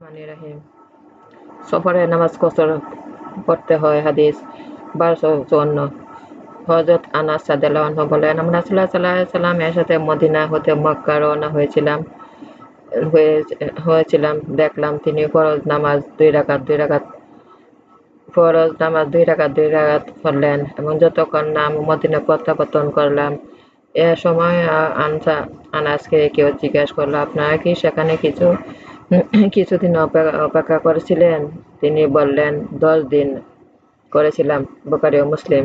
রহিম। সফরে নামাজ কসর পড়তে হয় হাদিস বারোশো চুয়ান্ন। হজরত আনাস সাদাল্লাহ বলেন, আমরা রাসুল্লাহ সাল্লাহ সাল্লাম এর সাথে মদিনা হতে মক্কা রওনা হয়েছিলাম হয়েছিলাম, দেখলাম তিনি ফরজ নামাজ দুই রাকাত দুই রাকাত, ফরজ নামাজ দুই রাকাত দুই রাকাত পড়লেন এবং যতক্ষণ নাম মদিনা প্রত্যাবর্তন করলাম, এ সময় আনসা, আনাসকে কেউ জিজ্ঞেস করল, আপনারা কি সেখানে কিছু কিছুদিন অপেক্ষা করেছিলেন। তিনি বললেন, দশ দিন করেছিলাম বোকারি মুসলিম।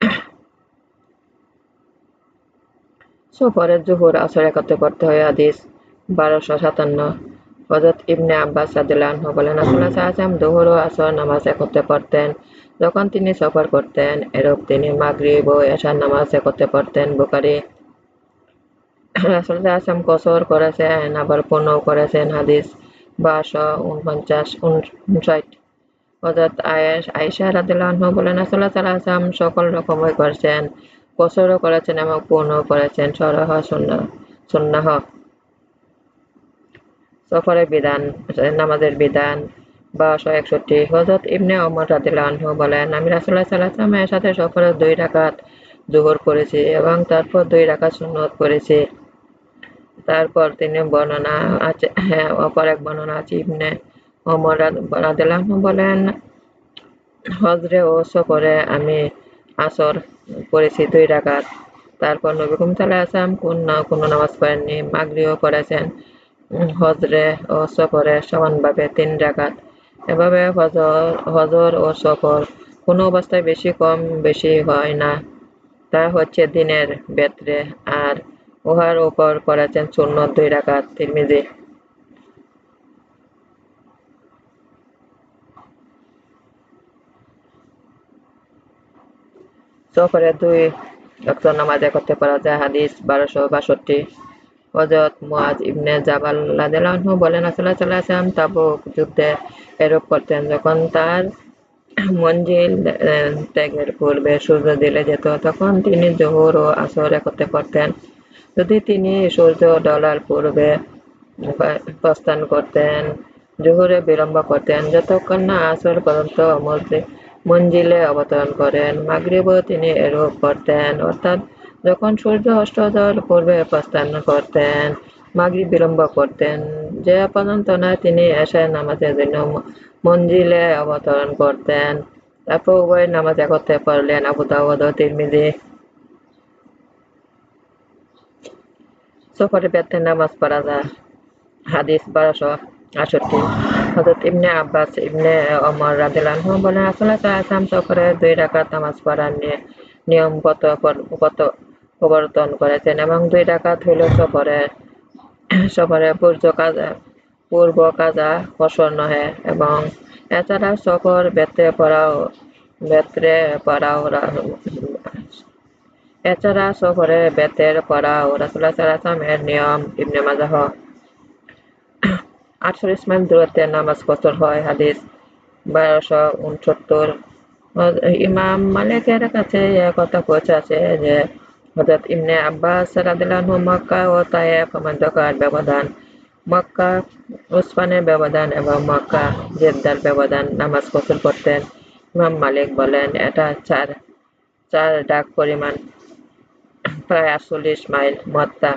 সফরে জুহুর আসর একত্রে করতে হয় আদিস বারোশো সাতান্ন। হজরত ইবনে আব্বাস সাদিল্লাহ বলেন আসল্লাহ সাহায্যাম জোহর ও আসর নামাজ একত্রে পড়তেন। যখন তিনি সফর করতেন, এরূপ তিনি মাগরিব ও এশার নামাজ একত্রে পড়তেন। বোকারি রাসুল আসলাম কসর করেছেন, আবার পূর্ণ করেছেন, হাদিস বারোশো উনপঞ্চাশ, উনষাট। হজরত আয়েশ, আয়েশা রাদিল্লাহ বলেন রাসুল্লাহ সাল্লাহ আসলাম সকল রকমই করছেন, কসরও করেছেন এবং পূর্ণ করেছেন, সরহ সুন্নাহ। সফরের বিধান, নামাজের বিধান বারোশো একষট্টি। হজরত ইবনে অমর রাদিল্লাহ বলেন, আমি রাসুল্লাহ সাল্লাহ আসলামের সাথে সফরে দুই রাকাত জোহর করেছি এবং তারপর দুই রাকাত সুন্নত করেছি। তারপর তিনি বর্ণনা আছে হ্যাঁ অপর এক বর্ণনা আছে, ইবনে ওমর বলেন, হজরে ও সফরে আমি আসর পড়েছি দুই রাকাত। তারপর নবী কুম সাল্লাহ আসলাম কোন কোনো নামাজ পড়েননি মাগরিও পড়েছেন। হজরে ও সফরে সমানভাবে তিন রাকাত। এভাবে হজর হজর ও সফর কোনো অবস্থায় বেশি কম, বেশি হয় না। তা হচ্ছে দিনের বেত্রে আর উহার উপর করেছেন শূন্য দুই রাকাত তিরমিজি। সফরে দুই রক্ত নামাজ একত্রে পড়া যায়। হাদিস বারোশো বাষট্টি। হজরত মুয়াজ ইবনে জাবাল লাদেলাহু বলেন আসল্লাহ সাল্লাহ সাল্লাম তাবুক যুদ্ধে এরূপ করতেন যখন তার মঞ্জিল ত্যাগের পূর্বে সূর্য দিলে যেত, তখন তিনি জোহর ও আসর একত্রে পড়তেন যদি তিনি সূর্য ডলার পূর্বে প্রস্থান করতেন, জোহরে বিলম্ব করতেন, যতক্ষণ না আসর পর্যন্ত মঞ্জিলে অবতরণ করেন, মাগরিবও তিনি এরূপ করতেন। অর্থাৎ, যখন সূর্য যাওয়ার পূর্বে প্রস্থান করতেন, মাগরিব বিলম্ব করতেন, যে পর্যন্ত না তিনি এসে নামাজের জন্য মঞ্জিলে অবতরণ করতেন, তারপর উভয় নামাজ একত্রে পড়লেন আবু দাউদ ও তিরমিজি। সফরে ব্যর্থে নামাজ পড়া যায়, হাদিস বারোশো আষট্টি হজরত ইবনে আব্বাস, ইবনে অমর রাদিল্লাহু বলেন আসলে আসাম সফরে দুই রাকাত নামাজ পড়ার নিয়ম কত প্রবর্তন করেছেন এবং দুই রাকাত হইল সফরে। সফরে পূর্ব কাজা পূর্ব কাজা ফসল নহে এবং এছাড়া সফর বেত্রে পড়াও বেত্রে পড়াও এছাড়া সফরে বেতের পড়াও রাসুল্লাহ সাল্লাম এর নিয়ম ইবনে মাজাহ। আটচল্লিশ মাইল দূরত্বে নামাজ কসর হয়, হাদিস বারোশো উনসত্তর। ইমাম মালিকের কাছে কথা পৌঁছেছে যে হজরত ইবনে আব্বাস রাদিল্লাহু মক্কা ও তায়েফ মধ্যকার ব্যবধান, মক্কা উসমানের ব্যবধান এবং মক্কা জেদ্দার ব্যবধান নামাজ কসর করতেন। ইমাম মালিক বলেন, এটা চার চার ডাক পরিমাণ। প্রায় আটচল্লিশ মাইল মত্তা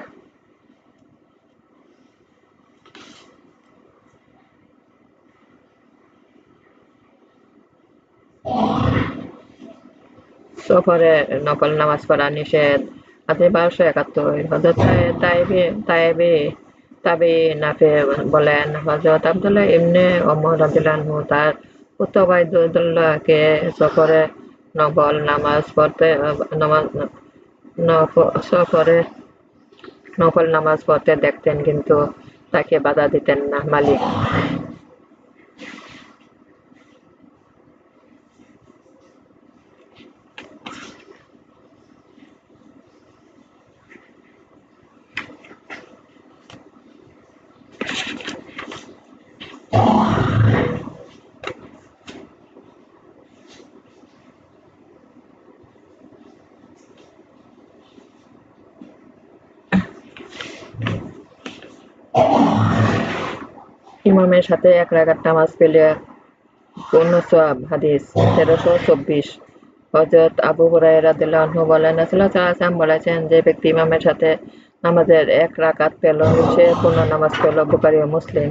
সফরে নকল নামাজ পড়া নিষেধ। হাতে বারোশো একাত্তর হজরত তাইবে তাইবে তাবি নাফে বলেন হজরত আবদুল্লাহ ইমনে অমর আবদুল্লাহ তার পুত্র বাইদুল্লাহকে সফরে নকল নামাজ পড়তে, নামাজ সফরে নকল নামাজ পড়তে দেখতেন কিন্তু তাকে বাধা দিতেন না মালিক। ইমামের সাথে এক রাকাত নামাজ পেলে পূর্ণ সওয়াব, হাদিস তেরোশো চব্বিশ। হজরত আবু হুরায়রা রাদিয়াল্লাহু বলেন সাল্লাল্লাহু বলেছেন যে ব্যক্তি ইমামের সাথে নামাজের এক রাকাত পেল, সে পূর্ণ নামাজ পেল বুখারী ও মুসলিম।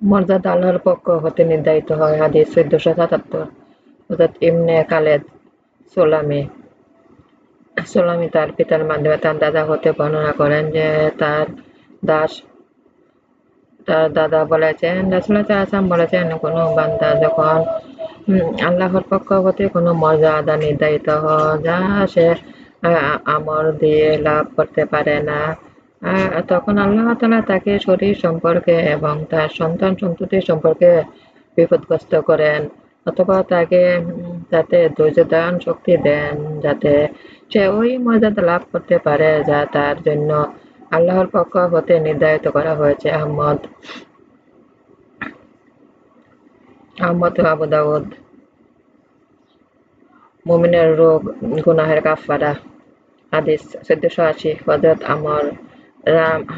মর্যাদা আল্লাহর পক্ষ হতে নির্ধারিত হয়। হাদিস চোদ্দশো সাতাত্তর। হজরত ইবনে খালেদ সোলামি। সোলামি তার পিতার মাধ্যমে তার দাদা হতে বর্ণনা করেন যে তার দাস, তার দাদা বলেছেন রাসুল্লাহ আসাম বলেছেন, কোনো বান্দা যখন আল্লাহর পক্ষ হতে কোনো মর্যাদা নির্ধারিত হয়, যা সে আমর দিয়ে লাভ করতে পারে না তখন আল্লাহ তালা তাকে শরীর সম্পর্কে এবং তার সন্তান সন্ততি সম্পর্কে বিপদগ্রস্ত করেন, অথবা তাকে যাতে ধৈর্য দান শক্তি দেন যাতে সে ওই মর্যাদা লাভ করতে পারে যা তার জন্য আল্লাহর পক্ষ হতে নির্ধারিত করা হয়েছে। আহমদ আহমদ আবু দাউদ, মুমিনের রোগ, গুনাহের কাফারা হাদিস চোদ্দশো আশি হজরত আমর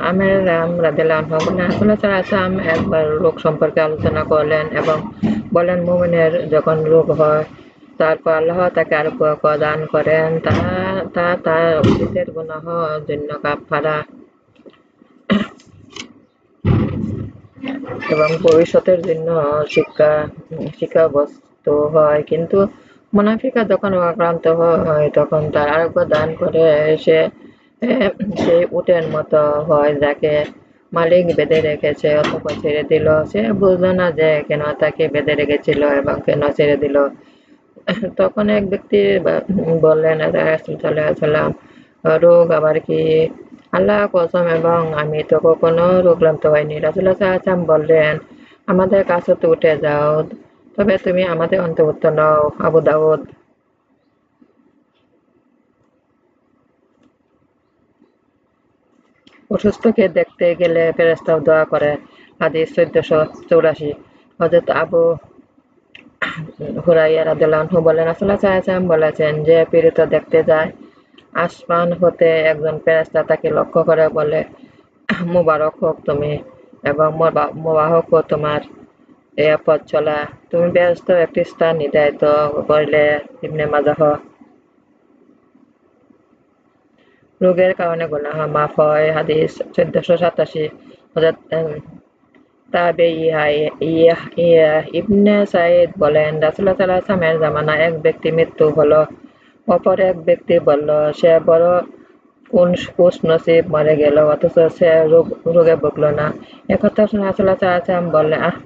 আমের, রাম আনহু একবার রোগ সম্পর্কে আলোচনা করলেন এবং বলেন, মুমিনের যখন রোগ হয় তারপর আল্লাহ তাকে আরোগ্য দান করেন, তা তা তার অতীতের গুনাহ জন্য কাফারা এবং ভবিষ্যতের জন্য শিক্ষা শিক্ষা বস্তু হয়। কিন্তু মুনাফিকা যখন আক্রান্ত হয়, তখন তার আরোগ্য দান করে, সে সে উটের মতো হয়, যাকে মালিক বেঁধে রেখেছে অথবা ছেড়ে দিল, সে বুঝলো না যে কেন তাকে বেঁধে রেখেছিল এবং কেন ছেড়ে দিল। তখন এক ব্যক্তি বললেন রোগ আবার কি? আল্লাহ কসম, এবং আমি তো কখনো রোগলান্ত হয়নি রাজুল্লাহ সাহায্যাম বললেন, আমাদের কাছে তো উঠে যাও, তবে তুমি আমাদের অন্তর্ভুক্ত নও, আবু দাউদ। অসুস্থকে দেখতে গেলে ফেরেস্তাও দোয়া করে। হাদিস চোদ্দশো চৌরাশি। হজরত আবু হুরাইয়া রাদিয়াল্লাহু বলেন, রাসূলুল্লাহ সাল্লাল্লাহু বলেছেন, যে পীড়িত দেখতে যায়, আসমান হতে একজন ফেরেস্তা তাকে লক্ষ্য করে বলে, মুবারক হোক তুমি এবং মোবাহক হোক তোমার এ পথ চলা। তুমি ব্যস্ত একটি স্থান নির্ধারিত করলে ইবনে মাজাহ রোগের কারণে গুনাহ, মাফ হয়, হাদিস চোদ্দশো সাতাশি তাবে ইবনে সাইদ বলেন রাসুল্লাহ সাল্লাহ সামের জামানা এক ব্যক্তি মৃত্যু হলো, অপর এক ব্যক্তি বলল, সে বড় কোন কুশ নসিব মরে গেল, অথচ সে রোগ, রোগে ভুগল না। একথা শুনে আসলে চাচাম বললেন, আহ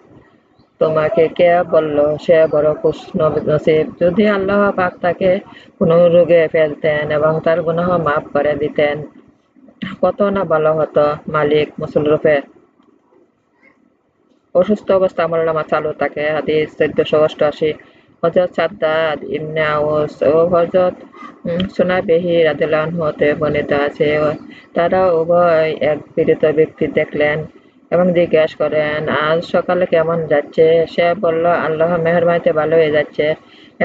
তোমাকে কে বলল? সে বড় নসিব। যদি আল্লাহ পাক তাকে কোনো রোগে ফেলতেন এবং তার গুনাহ মাফ করে দিতেন, কত না ভালো হতো মালিক মুসলরূপে অসুস্থ অবস্থা আমল নামা চালু থাকে। হাদিস চোদ্দশো অষ্টআশি। হজরত সাদ্দাদ ইবনে আউস ও হজরত সোনাবেহি রাদিয়াল্লাহু হতে বর্ণিত আছে। তারা উভয় এক পীড়িত ব্যক্তি দেখলেন। এবং জিজ্ঞেস করেন, আজ সকালে কেমন যাচ্ছে? সে বলল, আল্লাহ মেহরবানিতে ভালো হয়ে যাচ্ছে।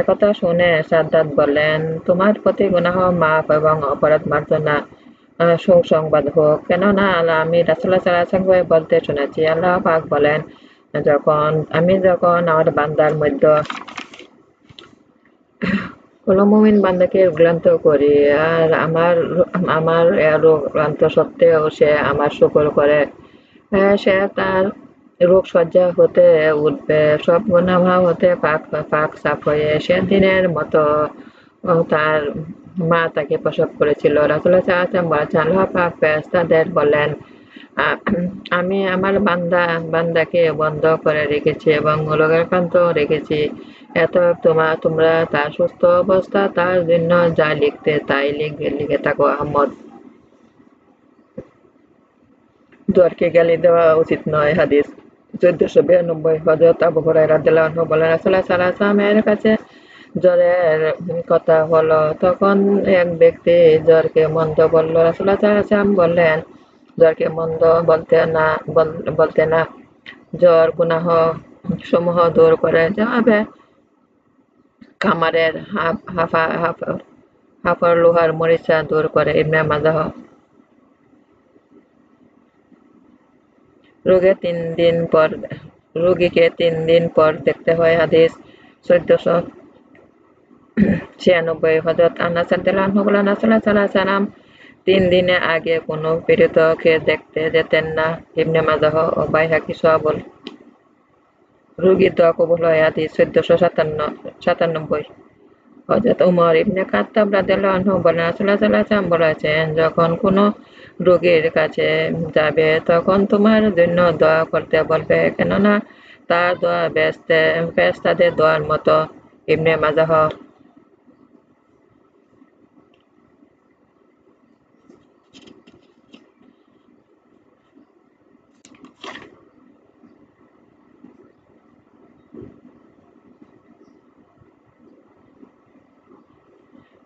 একথা শুনে সাদ্দাত বললেন, তোমার প্রতি গুনাহ মাফ এবং অপরাধ মার্জনা সুসংবাদ হোক। কেননা আল্লাহ, আমি রাসুল্লাহ সাল্লাহ বলতে শুনেছি, আল্লাহ পাক বলেন, যখন, আমি যখন আমার বান্দার মধ্যে কোনো বান্দাকে ক্লান্ত করি, আর আমার আমার ক্লান্ত সত্ত্বেও সে আমার শুকর করে সে তার রোগ সজ্জা হতে উঠবে। সব গুণাভাব হতে পাক পাক সাফ হয়ে সে দিনের মতো তার মা তাকে প্রসব করেছিল। রাসুল্লাহ সাহায্যাম বলেছেন, আল্লাহ পাক ফেরেস্তাদের বললেন আমি আমার বান্দা, বান্দাকে বন্ধ করে রেখেছি এবং রোগাক্রান্ত রেখেছি। এত তোমা, তোমরা তার সুস্থ অবস্থা তার জন্য যা লিখতে, তাই লিখে লিখে থাকো, আহমদ। জ্বরকে গালি দেওয়া উচিত নয়, হাদিস। চোদ্দশো বিরানব্বই হজরত আবু রাদিয়াল্লাহু আনহু বলেন, রাসূলুল্লাহ সাল্লাল্লাহু আলাইহি কাছে জ্বরের কথা হলো, তখন এক ব্যক্তি জ্বরকে মন্দ বলল, রাসূলুল্লাহ সাল্লাল্লাহু আলাইহি বললেন, জ্বরকে মন্দ বলতে না বলতে না। জ্বর গুনাহ সমূহ দূর করে যাবে। খামারের হাফা, হাফর লোহার মরিচা দূর করে, ইবনে মাজাহ রোগে তিন দিন পর, রোগীকে তিন দিন পর দেখতে হয় হাদিস চোদ্দশো ছিয়ানব্বই। হজরত আনাস সাল্লাম তিন দিনে আগে কোনো পীড়িতকে দেখতে যেতেন না। ইবনে মাজাহ ও বাইহাকি সবল রোগী দোয়া কবুল হয় হাদিস চোদ্দশো সাতান্ন, সাতানব্বই। হজরত উমর ইবনে খাত্তাব রাদিয়াল্লাহু আনহু বলেন আলাইহি বলেছেন, যখন কোনো রোগীর কাছে যাবে, তখন তোমার জন্য দোয়া করতে বলবে। কেননা তার দোয়া ব্যস্ত, ব্যস্তাদের দোয়ার মতো। ইবনে মাজাহ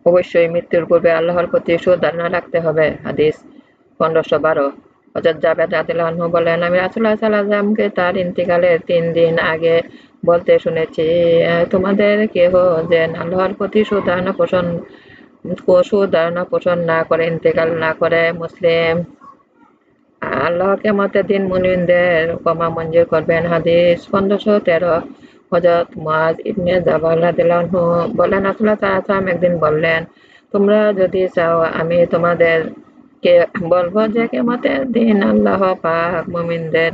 অবশ্যই মৃত্যুর পূর্বে আল্লাহর প্রতি সুধারণা রাখতে হবে। হাদিস পনেরোশো বারো। হজরত জাবেদ রাদিল্লাহু বলেন, আমি রাসুল্লাহ সাল্লামকে তার ইন্তিকালের তিন দিন আগে বলতে শুনেছি, তোমাদের কেহ যে আল্লাহর প্রতি সুধারণা পোষণ সুধারণা পোষণ না করে, ইন্তেকাল না করে, মুসলিম আল্লাহকে মতে দিন মুনিনদের কমা মঞ্জুর করবেন। হাদিস পনেরোশো তেরো। হজরত মুআজ ইবনে জাবাল রাদিয়াল্লাহু বলেন, রাসূলুল্লাহ সাল্লাল্লাহু একদিন বললেন, তোমরা যদি চাও আমি তোমাদের কে বলব যে কেমতের দিন আল্লাহ পাক মুমিনদের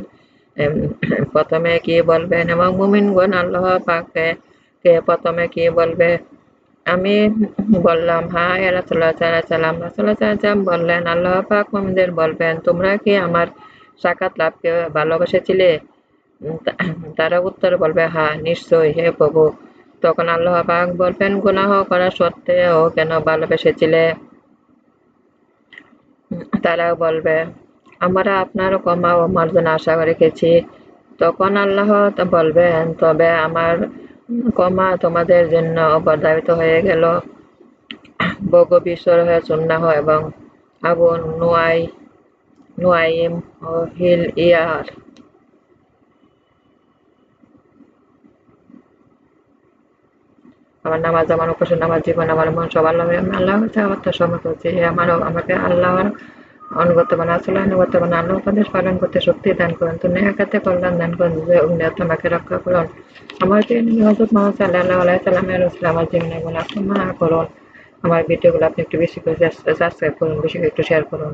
প্রথমে কি বলবেন এবং মুমিনগণ আল্লাহ পাককে, কে প্রথমে কি বলবে? আমি বললাম হ্যাঁ রাসুল্লাহ সাল্লাম রাসুল্লাহ সাল্লাম বললেন, আল্লাহ পাক মুমিনদের বলবেন, তোমরা কি আমার সাক্ষাৎ লাভকে ভালোবেসেছিলে? তারা উত্তর বলবে হ্যাঁ নিশ্চয়, হে প্রভু। তখন আল্লাহ পাক বলবেন, গুনাহ করা সত্ত্বেও কেন ভালোবেসেছিলে? তারা বলবে, আমরা আপনার ক্ষমা ও মার্জনা আশা রেখেছি। তখন আল্লাহ বলবেন, তবে আমার ক্ষমা তোমাদের জন্য অপরদাবিত হয়ে গেল। বগ বিশ্বর হয়ে সুন্নাহ এবং আবু নুয়াই, নুয়াইম ও হিল ইয়ার আমার নামাজ, আমার উপাসন নামাজ, জীবন, আমার মন, সব আল্লাহ আল্লাহ কাছে আত্মসমর্পণ করছি আমারও আমাকে আল্লাহর অনুগত বানা আসলে অনুগত বানা আল্লাহ উপদেশ পালন করতে শক্তি দান করুন। তুমি একাতে কল্যাণ দান করুন যে উন্নত আমাকে রক্ষা করুন। আমার যে হজরত মোহাম্মদ সাল্লাহ আলাই সাল্লামের আমার জীবনে গুলো ক্ষমা করুন। আমার ভিডিওগুলো আপনি একটু বেশি করে সাবস্ক্রাইব করুন, বেশি করে একটু শেয়ার করুন।